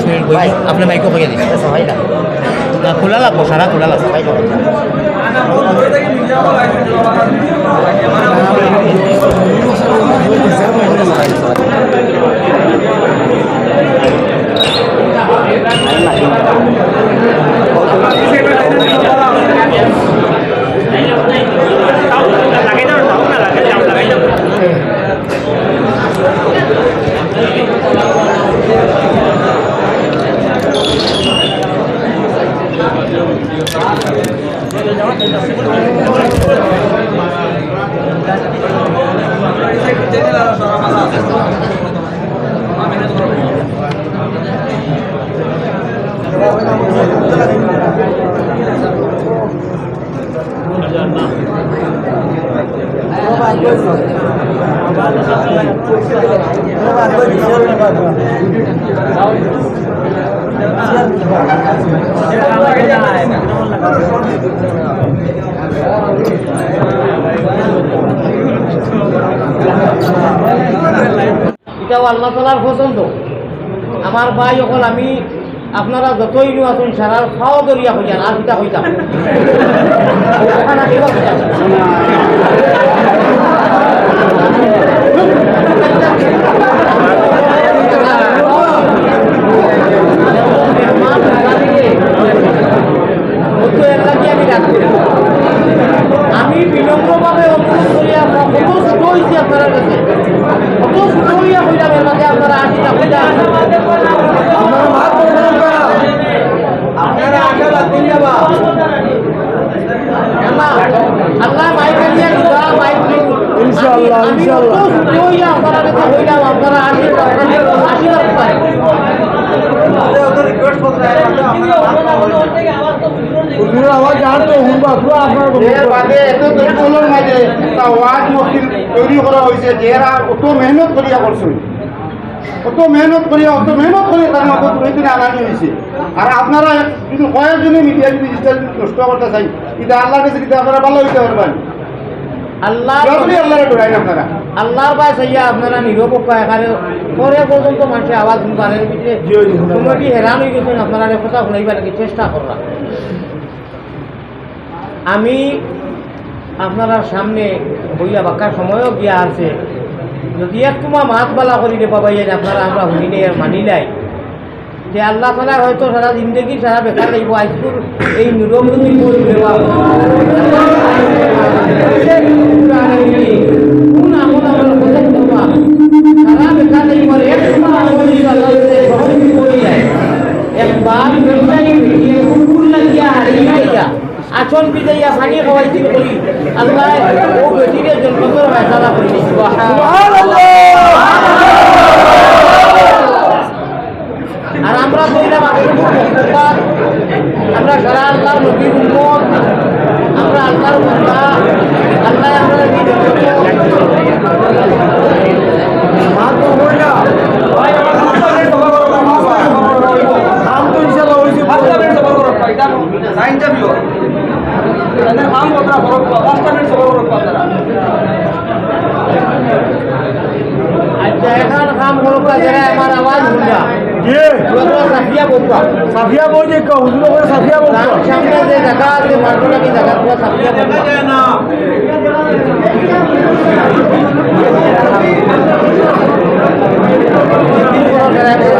দশ মিনিট বই আপনার মাইকও হয়ে দিন না। খোলা লাগবো সারা খোলা লাগবো এটাও আল্লাহ তালার পছন্দ আমার ভাই যখন আমি আপনারা যতই নু আসুন সারার খাওয়া দরিয়া হইয়ান আর কিতা হইতাম। আমি বিনম্রভাবে অনুরোধ করি আপনার কত ছোট হয়েছি আপনার কাছে। কত এর মাঝে আপনারা আসিটা হইলা আল্লাহ আল্লাহ মাইক দিয়া দিবা মাইক ইনশাআল্লাহ ইনশাআল্লাহ কত ছোট হইয়া আপনারা কাছে হইলাম আপনারা আসিটা আসিটা পায় এর বাদে এত দুর্বলের মাঝে একটা ওয়াজ মসজিদ তৈরি করা হয়েছে যারা অত মেহনত করিয়া করছেন অত মেহনত করিয়া অত মেহনত করে তার মতো দুই আনানি হয়েছে আর আপনারা যদি কয়েকজনে মিডিয়া যদি নষ্ট করতে চাই কিন্তু আল্লাহর কাছে কিন্তু আপনারা ভালো হইতে পারবেন আল্লাহ আল্লাহরে আপনারা আল্লাহর আপনারা নিরপেক্ষ এখানে পরে পর্যন্ত মানুষের আওয়াজ হেরান হয়ে গেছেন আপনারা কথা শুনাইবার চেষ্টা করলাম আমি আপনারা সামনে বইয়া বাক্কার সময়ও গিয়া আছে। যদি এক তোমার মাত বালা করি দে পাবাই আপনারা আমরা শুনি নেই, আর মানি নাই। যে আল্লাহ তালা হয়তো সারা জিন্দগি সারা বেকার লাগব আজকুর এই নিরবধি কোন আচন বিদাইয়া পানি খাওয়াইছি করি আল্লাহ ও বেটিকে ফেসলা করে দিছি আর আমরা কইলাম আমরা সারা আল্লাহ নবীর উম্মত আমরা আল্লাহর বন্ধা আল্লাহ আমরা আচ্ছা এখন কাম করব যারা আমার আওয়াজ শুনবা সাফিয়া বলবা সাফিয়া বই যে হুজুর সাফিয়া সামনে যে জায়গা আছে মাঠগুলা কি জায়গা পুরো সাফিয়া বলবা গুনার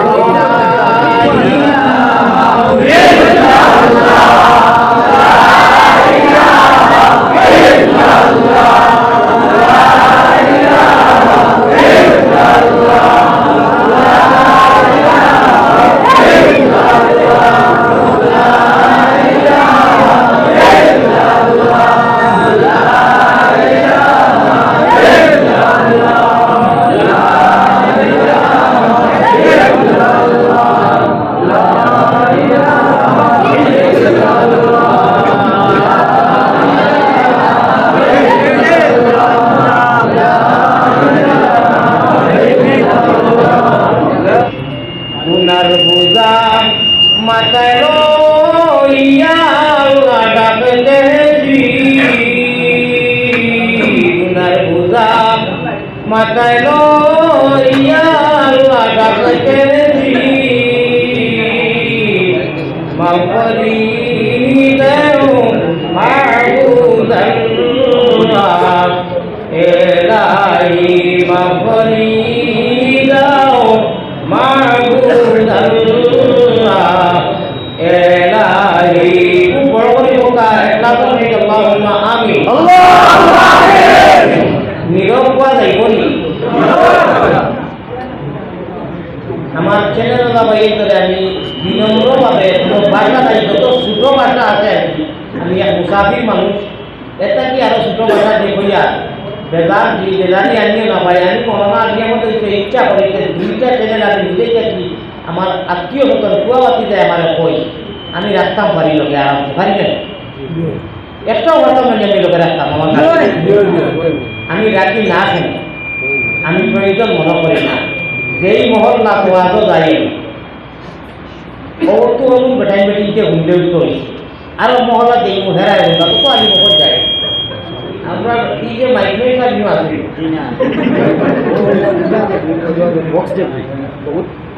মাতারিয়া মাতায় লইয়া লাগাতে Elai আমি এক মুসাফির মানুষ। এটা কি আরও ছোট ভাষা দিয়ে বইয়া বেজার দি বেজারি আনিও না ভাই। আমি করোনা আনিয়ে মতো ইচ্ছা করি যে দুইটা চ্যানেল আমি নিজেই দেখি আমার আত্মীয় মতন কুয়াবাতি যায় আমার কই। আমি রাখতাম পারি লোকে আরামসে পারি না? একটাও ভাষা মানে আমি লোকে রাখতাম আমার আমি রাখি না কেন আমি প্রয়োজন মনে করি না। যেই মহল্লা তোয়াজও যায় আমি বেটাই বেটিতে হুন্ডে উঠতে হয়েছে আর মহল্লা যেই হেরায় হুন্ডা তো আমি মহল যাই আমরা এই যে মাইক্রোই সার্ভিস আছে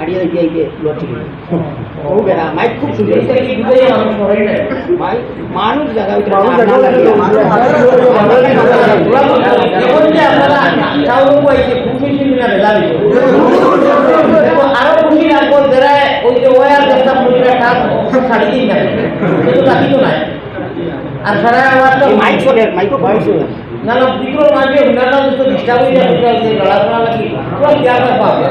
আড়িয়ে দিয়ে দিয়ে লটি ও বেড়া মাইক খুব সুন্দর। এইটা কি বুঝাই মানুষ করে না মাইক মানুষ জায়গা হইতে মানুষ জায়গা হইতে এখন যে আপনারা চাউল পাইছে খুব বেশি মিনা ভেজা আরও খুশি লাগবো যারা ওই যে ওয়ার চেষ্টা করবে কাজ সাড়ে তিন টাকা কিন্তু তো নাই আর সারা আবার তো মাইক চলে মাইকও মাইক চলে না না বিক্রম জ্ঞান পাবে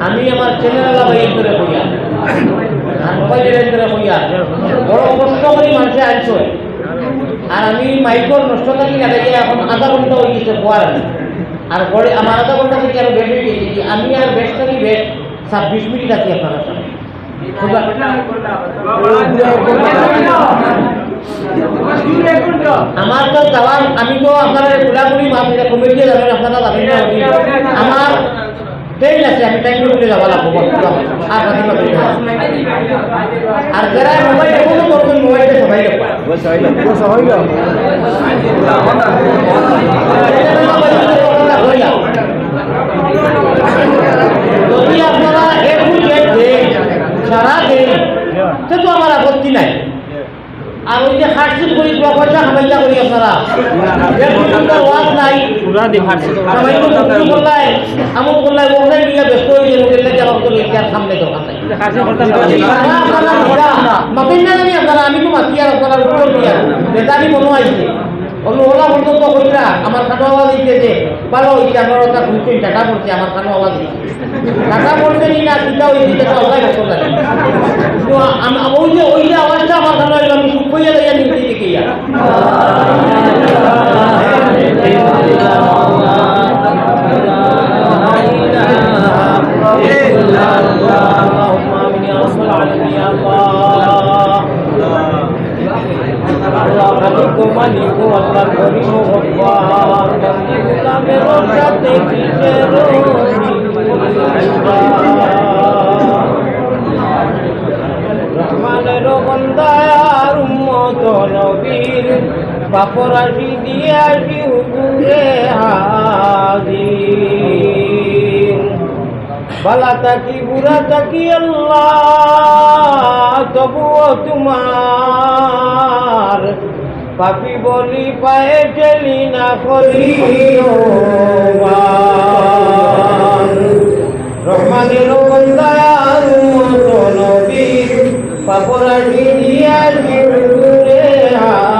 আমি আমার চ্যানেল ভাই করে কইয়া আর মোবাইলের করে কইয়া বড় কষ্ট করে মানুষে আনছো আর আমি মাইকর নষ্ট থাকি না এখন আধা ঘণ্টা হয়ে গেছে পর আর পরে আমার আধা ঘণ্টা থেকে আরও বেশ হয়ে গেছে। আমি আর বেশ থাকি বেশ ছাব্বিশ মিনিট আছি আপনার সামনে আমার তো যাওয়ার আমি তো আপনার পুরাপুরি এটা কমিটি যাবেন আপনারা যাবেন না আমার ট্রেন আছে আমি টাইম করে যাওয়া লাগবো আর আর যারা মোবাইল এখনও করবেন মোবাইলটা সবাই দেখবা যদি আপনারা দেন সারা দেন সে তো আমার আপত্তি নাই আর যে হার্টশিপ করি পয়সা হামাইলা করি আপনারা নাই আমল করলাই ওখানে গিয়ে ব্যস্ত হয়ে গেলে যে আমার তো আর সামনে জানি আপনারা আমি তো মাতি আর আপনারা বেতারি মনে আইছে অন্য ওলা পর্যন্ত কইরা আমার খানো আওয়াজ দিচ্ছে যে ভালো হইছে আমার ওটা ঘুরতে টাকা পড়ছে আমার খানো আওয়াজ দিচ্ছে টাকা পড়ছে নি না চিন্তা হয়েছে যে সবাই কষ্ট লাগে তো আম- আম- ওই যে ওই যে আওয়াজটা আমার খানো হইলো আমি সুখ কইয়া দেয় নিতে দিকে ইয়া اللهم امين يا رب العالمين يا الله মালিক মালিক আল্লাহ করিম ভগবান নামের সাথে কিসের রহমানের বন্দার উম্মত নবীর পাপরাশি দিয়াশি হুজুরে হাজির বালা তাকি বুড়া তাকি আল্লাহ, তবুও তোমার পাপি বলি পায়ে ঠেলি না করি রহমানের বন্দায়ার মতো আর হাজির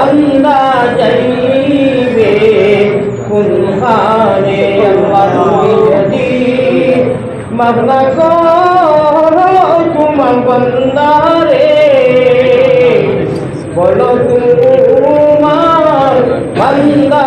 বান্দা যাইবে কোনখানে আল্লাহ তুমি যদি মাফ না করো তোমার বন্দারে বলো তোমার বান্দা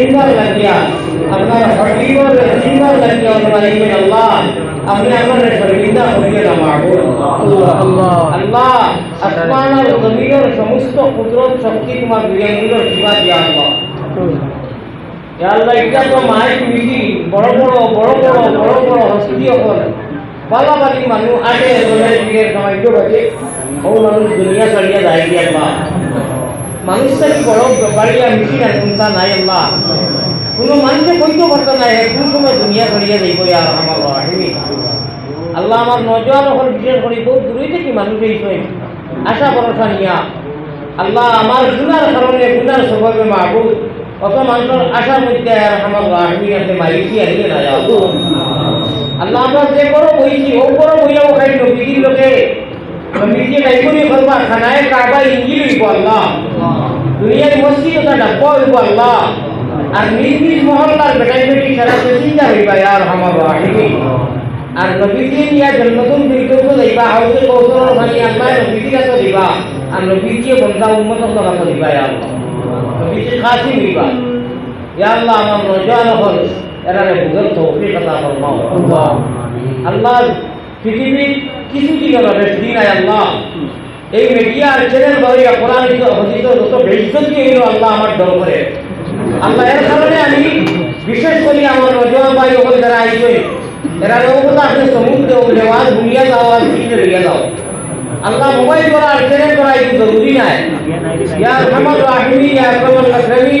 জিন্দার লাগিয়া আপনার হকিবর জিন্দার লাগিয়া মালিকুল আল্লাহ আপনি আমাদের শর্মিন্দা করিয়ে না মাহবুব আল্লাহ আল্লাহ আসমান আর জমিনের সমস্ত কুদরত শক্তি তোমার বিরিয়ানির সীমা দিয়া আল্লাহ আল্লাহ এটা তো মায়ের মিলি বড় বড় বড় বড় বড় বড় হস্তি অকল বালা বালি মানুষ আগে দুনিয়া চলিয়া যায় আল্লাহ মানুষ থেকে বড় বাড়িয়া মিটি না চিন্তা নাই আল্লাহ। কোনো মানুষে কইতে পারতো না কোন সময় দুনিয়া ছাড়িয়া যাইব আমার রাহিমি। আল্লাহ আমার নজওয়ান হল বিশেষ করে বহুত দূরে থেকে মানুষ এই আশা ভরসা নিয়া। আল্লাহ আমার গুনার কারণে গুনার স্বভাবে মাহবুব অত মানুষের আশার মধ্যে আর আমার রাহিমি আছে মাইকি আনিয়ে না যাও আল্লাহ আমরা যে বড় বইছি, ও বড় বইয়া ও খাই নবীর লোকে। নবীকে করবা খানায় কাবা ইঞ্জিল হইব আল্লাহ দুনিয়ার মসজিদ ওটা ডাব্বা হইব আল্লাহ আর নিজ মহল্লার বেটাই বেটি আমার আর নবীজি নিয়া জন্মদিন ফিরতেও তো দিবা ভানি আল্লাহ তো দিবা আর নবীজি বন্ধা উম্মত কথা তো দিবা আল্লাহ নবীজি খাসি দিবা ইয়া আল্লাহ আমার নজওয়ান হল এরারে বুঝল তৌফিক আতা ফরমাও আল্লাহ, পৃথিবীর কিছু হবে দিন আয় আল্লাহ। এই মিডিয়া আর চ্যানেল বাড়িয়া কোরআন হদিত যত বেইজ্জতি হইল আল্লাহ আমার দর করে আল্লাহ এর কারণে আমি বিশেষ করে আমার নজওয়ান ভাই ওখানে যারা আইসই এরা লোকটা আপনি সমুদ্রে ওগুলো আওয়াজ ভুলিয়া যাও আর ভিতরে লইয়া যাও। আল্লাহ মোবাইল করা আর চ্যানেল করা এই জরুরি নাই। ইয়া রহমান রাহিমি ইয়া রহমান রাহিমি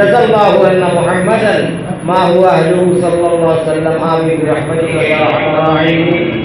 جزا الله أن محمدا ما هو أهله صلى الله عليه وسلم. آمين. برحمتك يا أرحم الراحمين.